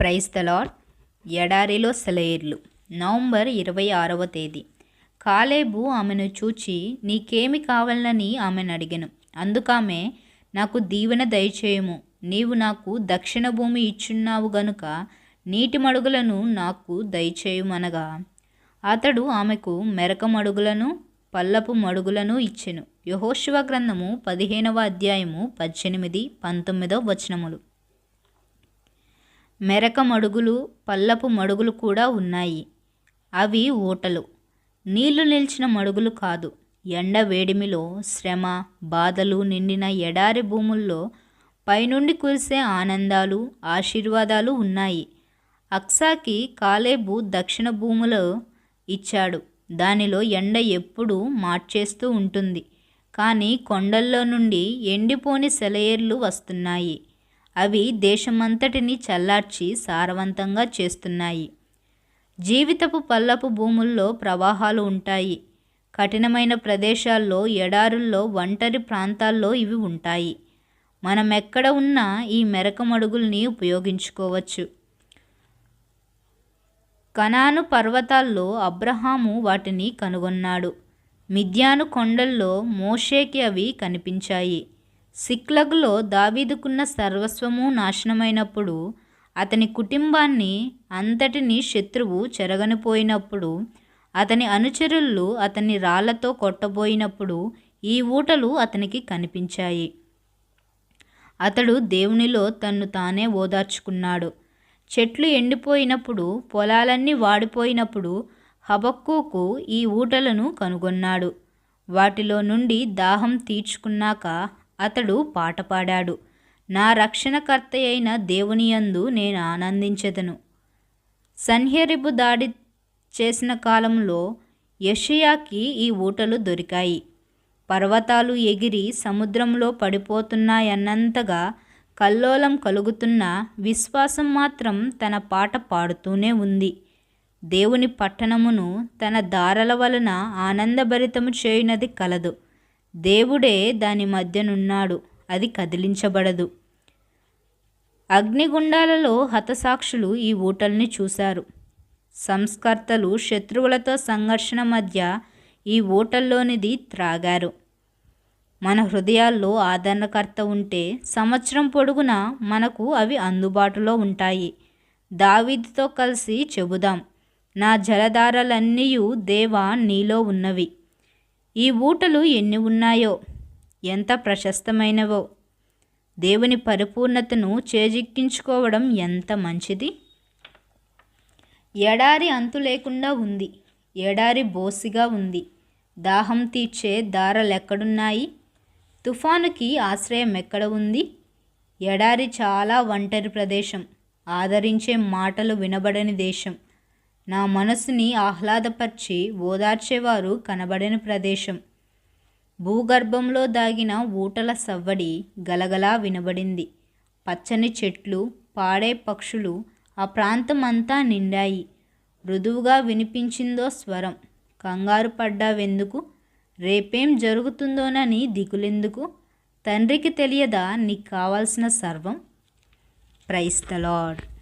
Praise ఎడారిలో సెలయిర్లు. November ఇరవై ఆరవ తేదీ. కాలేబు ఆమెను చూచి నీకేమి కావాలని ఆమెను అడిగను. అందుకామె నాకు దీవెన దయచేయము. నీవు నాకు దక్షిణ భూమి ఇచ్చున్నావు గనుక నీటి మడుగులను నాకు దయచేయమనగా. అతడు ఆమెకు మెరక మడుగులను పల్లపు మడుగులను ఇచ్చెను. యహోశివ గ్రంథము పదిహేనవ అధ్యాయము పద్దెనిమిది పంతొమ్మిదవ వచనములు. మెరక మడుగులు పల్లపు మడుగులు కూడా ఉన్నాయి. అవి ఊటలు. నీళ్ళు నిలిచిన మడుగులు కాదు. ఎండ వేడిమిలో శ్రమ బాధలు నిండిన ఎడారి భూముల్లో పైనుండి కురిసే ఆనందాలు ఆశీర్వాదాలు ఉన్నాయి. అక్సాకి కాలేబు దక్షిణ భూములో ఇచ్చాడు. దానిలో ఎండ ఎప్పుడూ మార్చేస్తూ ఉంటుంది. కానీ కొండల్లో నుండి ఎండిపోని సెలయేర్లు వస్తున్నాయి. అవి దేశమంతటిని చల్లార్చి సారవంతంగా చేస్తున్నాయి. జీవితపు పల్లపు భూముల్లో ప్రవాహాలు ఉంటాయి. కఠినమైన ప్రదేశాల్లో ఎడారుల్లో ఒంటరి ప్రాంతాల్లో ఇవి ఉంటాయి. మనం ఎక్కడ ఉన్నా ఈ మెరక మడుగుల్ని ఉపయోగించుకోవచ్చు. కనాను పర్వతాల్లో అబ్రహాము వాటిని కనుగొన్నాడు. మిద్యాను కొండల్లో మోషేకి అవి కనిపించాయి. సిక్లగులో దావీదుకున్న సర్వస్వము నాశనమైనప్పుడు అతని కుటుంబాన్ని అంతటిని శత్రువు చెరగనిపోయినప్పుడు అతని అనుచరులు అతని రాళ్ళతో కొట్టబోయినప్పుడు ఈ ఊటలు అతనికి కనిపించాయి. అతడు దేవునిలో తన్ను తానే ఓదార్చుకున్నాడు. చెట్లు ఎండిపోయినప్పుడు పొలాలన్నీ వాడిపోయినప్పుడు హబక్కుకు ఈ ఊటలను కనుగొన్నాడు. వాటిలో నుండి దాహం తీర్చుకున్నాక అతడు పాట పాడాడు. నా రక్షణకర్త అయిన దేవుని యందు నేను ఆనందించెదను. సన్హెరిబు దాడి చేసిన కాలంలో యషయాకి ఈ ఊటలు దొరికాయి. పర్వతాలు ఎగిరి సముద్రంలో పడిపోతున్నాయన్నంతగా కల్లోలం కలుగుతున్న విశ్వాసం మాత్రం తన పాట పాడుతూనే ఉంది. దేవుని పట్టణమును తన దారల వలన ఆనందభరితము చేయునది కలదు. దేవుడే దాని మధ్యనున్నాడు అది కదిలించబడదు. అగ్నిగుండాలలో హతసాక్షులు ఈ ఊటల్ని చూశారు. సంస్కర్తలు శత్రువులతో సంఘర్షణ మధ్య ఈ ఊటల్లోనిది త్రాగారు. మన హృదయాల్లో ఆదరణకర్త ఉంటే సంవత్సరం పొడుగునా మనకు అవి అందుబాటులో ఉంటాయి. దావీదితో కలిసి చెబుదాం నా జలధారలన్నీయు దేవా నీలో ఉన్నవి. ఈ ఊటలు ఎన్ని ఉన్నాయో? ఎంత ప్రశస్తమైనవో? దేవుని పరిపూర్ణతను చేజిక్కించుకోవడం ఎంత మంచిది? ఎడారి అంతు లేకుండా ఉంది. ఎడారి బోసిగా ఉంది. దాహం తీర్చే దారలెక్కడున్నాయి తుఫానుకి ఆశ్రయం ఎక్కడ ఉంది? ఎడారి చాలా ఒంటరి ప్రదేశం. ఆదరించే మాటలు వినబడని దేశం. నా మనసుని ఆహ్లాదపరిచి ఓదార్చేవారు కనబడని ప్రదేశం. భూగర్భంలో దాగిన ఊటల సవ్వడి గలగలా వినబడింది. పచ్చని చెట్లు పాడే పక్షులు ఆ ప్రాంతం అంతా నిండాయి. మృదువుగా వినిపించిందో స్వరం. కంగారు పడ్డావెందుకు? రేపేం జరుగుతుందోనని దిగులెందుకు? తండ్రికి తెలియదా నీకు కావాల్సిన సర్వం? Price the lord